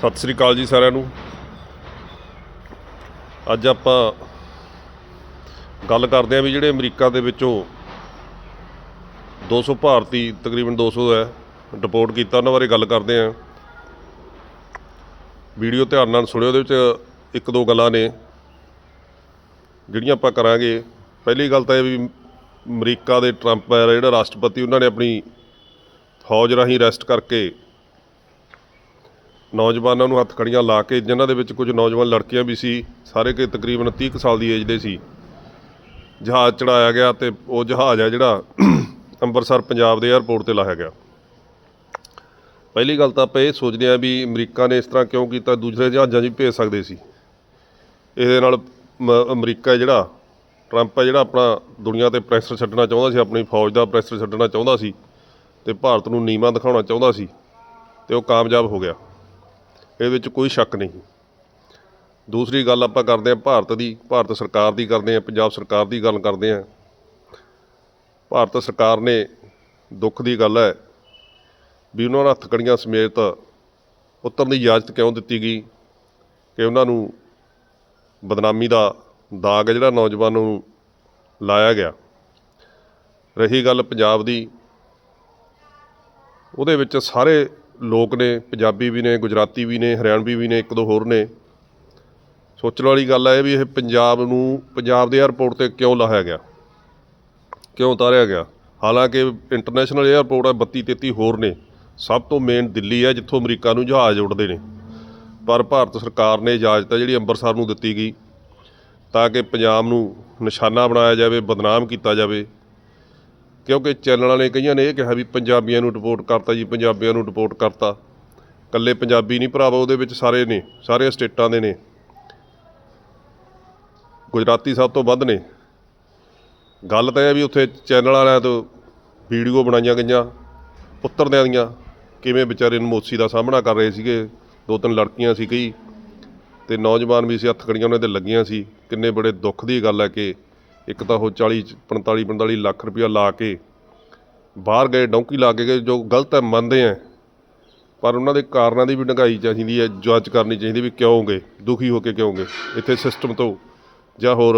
ਸਤਿ ਸ੍ਰੀ ਅਕਾਲ ਜੀ ਸਾਰਿਆਂ ਨੂੰ। ਅੱਜ ਆਪਾਂ ਗੱਲ ਕਰਦੇ ਆਂ ਵੀ ਜਿਹੜੇ ਅਮਰੀਕਾ ਦੇ ਵਿੱਚੋਂ 200 ਭਾਰਤੀ, ਤਕਰੀਬਨ 200 ਹੈ, ਡਿਪੋਰਟ ਕੀਤਾ, ਉਹਨਾਂ ਬਾਰੇ ਗੱਲ ਕਰਦੇ ਆਂ ਵੀਡੀਓ ਧਿਆਨ ਨਾਲ ਸੁਣਿਓ, ਉਹਦੇ ਵਿੱਚ ਇੱਕ ਦੋ ਗੱਲਾਂ ਨੇ, ਜਿਹੜੀਆਂ ਆਪਾਂ ਕਰਾਂਗੇ। ਪਹਿਲੀ ਗੱਲ ਤਾਂ ਇਹ ਵੀ ਅਮਰੀਕਾ ਦੇ ਟਰੰਪ ਹੈ, ਜਿਹੜਾ ਰਾਸ਼ਟਰਪਤੀ, ਉਹਨਾਂ ਨੇ ਆਪਣੀ ਫੌਜ ਰਾਹੀਂ ਅਰੈਸਟ ਕਰਕੇ ਨੌਜਵਾਨਾਂ ਨੂੰ ਹੱਥ ਖੜੀਆਂ ਲਾ ਕੇ, ਜਿਨ੍ਹਾਂ ਦੇ ਵਿੱਚ ਕੁਝ ਨੌਜਵਾਨ ਲੜਕੀਆਂ ਵੀ ਸੀ, ਸਾਰੇ ਕੇ ਤਕਰੀਬਨ 30 ਕੁ ਸਾਲ ਦੀ ਏਜ ਦੇ ਸੀ। ਜਹਾਜ਼ ਚੜਾਇਆ ਗਿਆ ਤੇ ਉਹ ਜਹਾਜ਼ ਹੈ ਜਿਹੜਾ ਅੰਮ੍ਰਿਤਸਰ, ਪੰਜਾਬ ਦੇ 에ਅਰਪੋਰਟ ਤੇ ਲਾਇਆ ਗਿਆ। ਪਹਿਲੀ ਗੱਲ ਤਾਂ ਆਪਾਂ ਇਹ ਸੋਚਦੇ ਹਾਂ ਵੀ ਅਮਰੀਕਾ ਨੇ ਇਸ ਤਰ੍ਹਾਂ ਕਿਉਂ ਕੀਤਾ, ਦੂਸਰੇ ਜਹਾਜ਼ਾਂ 'ਚ ਭੇਜ ਸਕਦੇ ਸੀ। ਇਹਦੇ ਨਾਲ ਮ- ਅਮਰੀਕਾ ਜਿਹੜਾ, ਟਰੰਪ ਹੈ ਜਿਹੜਾ ਆਪਣਾ ਦੁਨੀਆ ਤੇ ਪ੍ਰੈਸ਼ਰ ਛੱਡਣਾ ਚਾਹੁੰਦਾ ਸੀ, ਆਪਣੀ ਫੌਜ ਦਾ ਪ੍ਰੈਸ਼ਰ ਛੱਡਣਾ ਚਾਹੁੰਦਾ ਸੀ ਤੇ ਭਾਰਤ ਨੂੰ ਨੀਵਾਂ ਦਿਖਾਉਣਾ ਚਾਹੁੰਦਾ ਸੀ ਤੇ ਉਹ ਕਾਮਯਾਬ ਹੋ ਗਿਆ। ਇਹਦੇ ਵਿੱਚ ਕੋਈ ਸ਼ੱਕ ਨਹੀਂ। ਦੂਸਰੀ ਗੱਲ ਆਪਾਂ ਕਰਦੇ ਹਾਂ ਭਾਰਤ ਦੀ, ਭਾਰਤ ਸਰਕਾਰ ਦੀ ਕਰਦੇ ਹਾਂ, ਪੰਜਾਬ ਸਰਕਾਰ ਦੀ ਗੱਲ ਕਰਦੇ ਹਾਂ। ਭਾਰਤ ਸਰਕਾਰ ਨੇ ਦੁੱਖ ਦੀ ਗੱਲ ਹੈ ਵੀ ਉਹਨਾਂ ਨੂੰ ਹੱਥਕੜੀਆਂ ਸਮੇਤ ਉਤਰਨ ਦੀ ਇਜਾਜ਼ਤ ਕਿਉਂ ਦਿੱਤੀ ਗਈ ਕਿ ਉਹਨਾਂ ਨੂੰ ਬਦਨਾਮੀ ਦਾ ਦਾਗ ਜਿਹੜਾ ਨੌਜਵਾਨ ਨੂੰ ਲਾਇਆ ਗਿਆ। ਰਹੀ ਗੱਲ ਪੰਜਾਬ ਦੀ, ਉਹਦੇ ਵਿੱਚ ਸਾਰੇ ਲੋਕ ਨੇ, ਪੰਜਾਬੀ ਵੀ ਨੇ, ਗੁਜਰਾਤੀ ਵੀ ਨੇ, ਹਰਿਆਣਵੀ ਵੀ ਨੇ, ਇੱਕ ਦੋ ਹੋਰ ਨੇ। ਸੋਚਣ ਵਾਲੀ ਗੱਲ ਹੈ ਵੀ ਇਹ ਪੰਜਾਬ ਨੂੰ, ਪੰਜਾਬ ਦੇ 에ਅਰਪੋਰਟ ਤੇ ਕਿਉਂ ਲਾਇਆ ਗਿਆ? ਕਿਉਂ ਉਤਾਰਿਆ ਗਿਆ? ਹਾਲਾਂਕਿ ਇੰਟਰਨੈਸ਼ਨਲ 에ਅਰਪੋਰਟ ਹੈ 32 33 ਹੋਰ ਨੇ। ਸਭ ਤੋਂ ਮੇਨ ਦਿੱਲੀ ਹੈ ਜਿੱਥੋਂ ਅਮਰੀਕਾ ਨੂੰ ਜਹਾਜ਼ ਉੱਡਦੇ ਨੇ। ਪਰ ਭਾਰਤ ਸਰਕਾਰ ਨੇ ਇਜਾਜ਼ਤ ਹੈ ਜਿਹੜੀ ਅੰਮ੍ਰਿਤਸਰ ਨੂੰ ਦਿੱਤੀ ਗਈ, ਤਾਂ ਕਿ ਪੰਜਾਬ ਨੂੰ ਨਿਸ਼ਾਨਾ ਬਣਾਇਆ ਜਾਵੇ, ਬਦਨਾਮ ਕੀਤਾ ਜਾਵੇ। ਕਿਉਂਕਿ ਚੈਨਲਾਂ ਨੇ ਕਈਆਂ ਨੇ ਇਹ ਕਿਹਾ ਵੀ ਪੰਜਾਬੀਆਂ ਨੂੰ ਡਿਪੋਰਟ ਕਰਤਾ ਜੀ, ਪੰਜਾਬੀਆਂ ਨੂੰ ਡਿਪੋਰਟ ਕਰਤਾ। ਕੱਲੇ ਪੰਜਾਬੀ ਨਹੀਂ ਭਰਾਵਾ, ਉਹਦੇ ਵਿੱਚ ਸਾਰੇ ਨੇ ਸਾਰੇ ਸਟੇਟਾਂ ਦੇ ਨੇ। ਗੁਜਰਾਤੀ ਸਭ ਤੋਂ ਵੱਧ ਨੇ। ਗੱਲ ਤਾਂ ਇਹ ਵੀ ਉੱਥੇ ਚੈਨਲ ਵਾਲਿਆਂ ਤੋਂ ਵੀਡੀਓ ਬਣਾਈਆਂ ਗਈਆਂ, ਪੁੱਤਰਦਿਆਂ ਦੀਆਂ, ਕਿਵੇਂ ਵਿਚਾਰੇ ਨਮੋਸੀ ਦਾ ਸਾਹਮਣਾ ਕਰ ਰਹੇ ਸੀਗੇ। ਦੋ ਤਿੰਨ ਲੜਕੀਆਂ ਸੀ ਕਈ, ਤੇ ਨੌਜਵਾਨ ਵੀ ਸੀ ਹੱਥਕੜੀਆਂ ਉਹਨਾਂ ਦੇ ਲੱਗੀਆਂ ਸੀ। ਕਿੰਨੇ ਬੜੇ ਦੁੱਖ ਦੀ ਗੱਲ ਹੈ ਕਿ ਇੱਕ ਤਾਂ ਉਹ 40 45 45 ਲੱਖ ਰੁਪਇਆ ਲਾ ਕੇ ਬਾਹਰ ਗਏ, ਡੌਂਕੀ ਲਾ ਕੇ ਗਏ, ਜੋ ਗਲਤ ਹੈ, ਮੰਨਦੇ ਆ ਪਰ ਉਹਨਾਂ ਦੇ ਕਾਰਨਾਂ ਦੀ ਵੀ ਡੰਗਾਈ ਚਾਹੀਦੀ ਹੈ, ਜਾਂਚ ਕਰਨੀ ਚਾਹੀਦੀ ਵੀ ਕਿਉਂ ਗਏ, ਦੁਖੀ ਹੋ ਕੇ ਕਿਉਂ ਗਏ, ਇੱਥੇ ਸਿਸਟਮ ਤੋਂ ਜਾਂ ਹੋਰ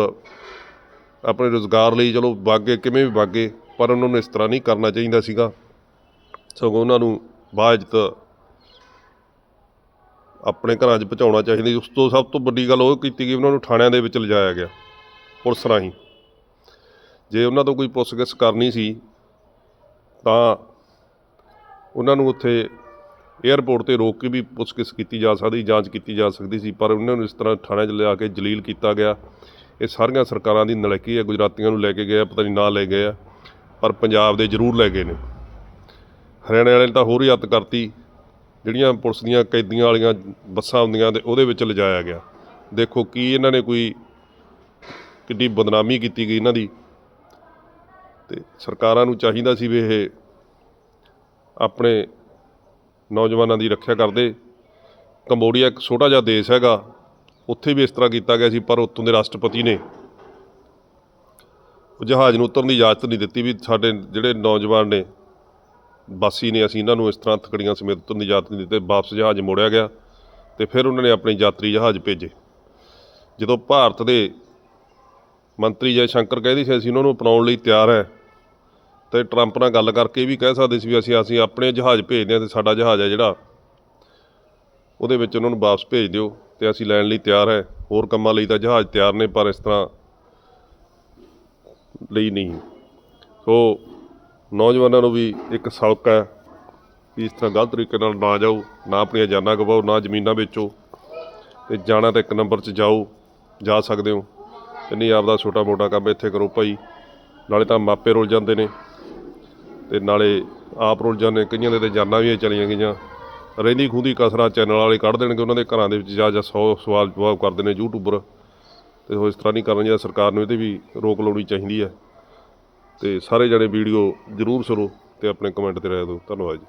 ਆਪਣੇ ਰੋਜ਼ਗਾਰ ਲਈ, ਚਲੋ ਵਾਗੇ ਕਿਵੇਂ ਵੀ ਵਾਗੇ ਪਰ ਉਹਨਾਂ ਨੂੰ ਇਸ ਤਰ੍ਹਾਂ ਨਹੀਂ ਕਰਨਾ ਚਾਹੀਦਾ ਸੀਗਾ। ਸਗੋਂ ਉਹਨਾਂ ਨੂੰ ਬਾਅਦ ਆਪਣੇ ਘਰਾਂ 'ਚ ਪਹੁੰਚਾਉਣਾ ਚਾਹੀਦਾ ਉਸ ਤੋਂ ਸਭ ਤੋਂ ਵੱਡੀ ਗੱਲ ਉਹ ਕੀਤੀ ਗਈ ਉਹਨਾਂ ਨੂੰ ਥਾਣਿਆਂ ਦੇ ਵਿੱਚ ਲਿਜਾਇਆ ਗਿਆ, ਪੁਲਿਸ ਰਾਹੀਂ। ਜੇ ਉਹਨਾਂ ਤੋਂ ਕੋਈ ਪੁੱਛਗਿੱਛ ਕਰਨੀ ਸੀ, ਤਾਂ ਉਹਨਾਂ ਨੂੰ ਉੱਥੇ 에ਅਰਪੋਰਟ ਤੇ ਰੋਕ ਕੇ ਵੀ ਪੁੱਛਗਿੱਛ ਕੀਤੀ ਜਾ ਸਕਦੀ, ਜਾਂਚ ਕੀਤੀ ਜਾ ਸਕਦੀ ਸੀ, ਪਰ ਉਹਨਾਂ ਨੂੰ ਇਸ ਤਰ੍ਹਾਂ ਥਾਣੇ 'ਚ ਲਿਆ ਕੇ ਜਲੀਲ ਕੀਤਾ ਗਿਆ। ਇਹ ਸਾਰੀਆਂ ਸਰਕਾਰਾਂ ਦੀ ਨਲਾਇਕੀ ਹੈ, ਗੁਜਰਾਤੀਆਂ ਨੂੰ ਲੈ ਕੇ ਗਏ ਪਤਾ ਨਹੀਂ ਨਾ ਲੈ ਗਏ ਆ, ਪਰ ਪੰਜਾਬ ਦੇ ਜ਼ਰੂਰ ਲੈ ਗਏ ਨੇ। ਹਰਿਆਣੇ ਵਾਲੇ ਨੇ ਤਾਂ ਹੋਰ ਹੀ ਹੱਤ ਕਰਤੀ, ਜਿਹੜੀਆਂ ਪੁਲਿਸ ਦੀਆਂ ਕੈਦੀਆਂ ਵਾਲੀਆਂ ਬੱਸਾਂ ਹੁੰਦੀਆਂ ਤੇ ਉਹਦੇ ਵਿੱਚ ਲਿਜਾਇਆ ਗਿਆ। ਦੇਖੋ ਕੀ ਇਹਨਾਂ ਨੇ ਕੋਈ ਕਿੱਡੀ ਬਦਨਾਮੀ ਕੀਤੀ ਗਈ ਇਹਨਾਂ ਦੀ। ਤੇ ਸਰਕਾਰਾਂ ਨੂੰ ਚਾਹੀਦਾ ਸੀ ਵੀ ਇਹ ਆਪਣੇ ਨੌਜਵਾਨਾਂ ਦੀ ਰੱਖਿਆ ਕਰਦੇ। ਕੰਬੋਡੀਆ ਇੱਕ ਛੋਟਾ ਜਿਹਾ ਦੇਸ਼ ਹੈਗਾ, ਉੱਥੇ ਵੀ ਇਸ ਤਰ੍ਹਾਂ ਕੀਤਾ ਗਿਆ ਸੀ, ਪਰ ਉੱਥੋਂ ਦੇ ਰਾਸ਼ਟਰਪਤੀ ਨੇ ਉਹ ਜਹਾਜ਼ ਨੂੰ ਉਤਰਨ ਦੀ ਇਜਾਜ਼ਤ ਨਹੀਂ ਦਿੱਤੀ ਵੀ ਸਾਡੇ ਜਿਹੜੇ ਨੌਜਵਾਨ ਨੇ ਬਾਸੀ ਨੇ, ਅਸੀਂ ਇਹਨਾਂ ਨੂੰ ਇਸ ਤਰ੍ਹਾਂ ਥਕੜੀਆਂ ਸਮੇਤ ਉਤਰਨ ਦੀ ਇਜਾਜ਼ਤ ਨਹੀਂ ਦਿੱਤੀ, ਵਾਪਸ ਜਹਾਜ਼ ਮੋੜਿਆ ਗਿਆ ਤੇ ਫਿਰ ਉਹਨਾਂ ਨੇ ਆਪਣੇ ਯਾਤਰੀ ਜਹਾਜ਼ ਭੇਜੇ। ਜਦੋਂ ਭਾਰਤ ਦੇ ਮੰਤਰੀ ਜੈ ਸ਼ੰਕਰ ਕਹਿੰਦੇ ਸੀ, ਅਸੀਂ ਉਹਨਾਂ ਨੂੰ ਅਪਣਾਉਣ ਲਈ ਤਿਆਰ ਹੈ ਤੇ ਟਰੰਪ ਨਾਲ ਗੱਲ ਕਰਕੇ ਇਹ ਵੀ ਕਹਿ ਸਕਦੇ ਸੀ ਵੀ ਅਸੀਂ ਅਸੀਂ ਆਪਣੇ ਜਹਾਜ਼ ਭੇਜਦੇ ਹਾਂ ਤੇ ਸਾਡਾ ਜਹਾਜ਼ ਹੈ ਜਿਹੜਾ, ਉਹਦੇ ਵਿੱਚ ਉਹਨਾਂ ਨੂੰ ਵਾਪਸ ਭੇਜ ਦਿਓ ਤੇ ਅਸੀਂ ਲੈਣ ਲਈ ਤਿਆਰ ਹੈ। ਹੋਰ ਕੰਮਾਂ ਲਈ ਤਾਂ ਜਹਾਜ਼ ਤਿਆਰ ਨੇ, ਪਰ ਇਸ ਤਰ੍ਹਾਂ ਲਈ ਨਹੀਂ। ਸੋ ਨੌਜਵਾਨਾਂ ਨੂੰ ਵੀ ਇੱਕ ਸਬਕ ਹੈ ਵੀ ਇਸ ਤਰ੍ਹਾਂ ਗਲਤ ਤਰੀਕੇ ਨਾਲ ਨਾ ਜਾਓ, ਨਾ ਆਪਣੀਆਂ ਜਾਨਾਂ ਗਵਾਓ, ਨਾ ਜ਼ਮੀਨਾਂ ਵੇਚੋ ਤੇ ਜਾਣਾ ਤਾਂ ਇੱਕ ਨੰਬਰ 'ਚ ਜਾਓ, ਜਾ ਸਕਦੇ ਹੋ। ਤੇ ਨਹੀਂ, ਆਪਦਾ ਛੋਟਾ ਮੋਟਾ ਕੰਮ ਇੱਥੇ ਕਰੋ ਭਾਈ, ਨਾਲੇ ਤਾਂ ਮਾਪੇ ਰੁੱਲ ਜਾਂਦੇ ਨੇ। ਤੇ ਨਾਲੇ ਆਪ ਰੁਲ ਜਾਂਦੇ, ਕਈਆਂ ਦੇ ਤੇ ਜਾਨਾਂ ਵੀ ਚਲੀਆਂ ਗਈਆਂ। ਰਹਿੰਦੀ ਖੂੰਦੀ ਕਸਰਾਂ ਚੈਨਲ ਵਾਲੇ ਕੱਢ ਦੇਣਗੇ ਉਹਨਾਂ ਦੇ ਘਰਾਂ ਦੇ ਵਿੱਚ, ਜਾ ਜਾ 100 ਸਵਾਲ ਜਵਾਬ ਕਰਦੇ ਨੇ ਯੂਟਿਊਬਰ ਤੇ ਉਹ ਇਸ ਤਰ੍ਹਾਂ ਨਹੀਂ ਕਰਨਾ ਚਾਹੀਦਾ ਸਰਕਾਰ ਨੂੰ ਇਹਦੇ ਵੀ ਰੋਕ ਲਾਉਣੀ ਚਾਹੀਦੀ ਹੈ। ਤੇ ਸਾਰੇ ਜਣੇ ਵੀਡੀਓ ਜ਼ਰੂਰ ਸੁਣੋ ਤੇ ਆਪਣੇ ਕਮੈਂਟ ਤੇ ਰਾਏ ਦਿਓ। ਧੰਨਵਾਦ ਜੀ।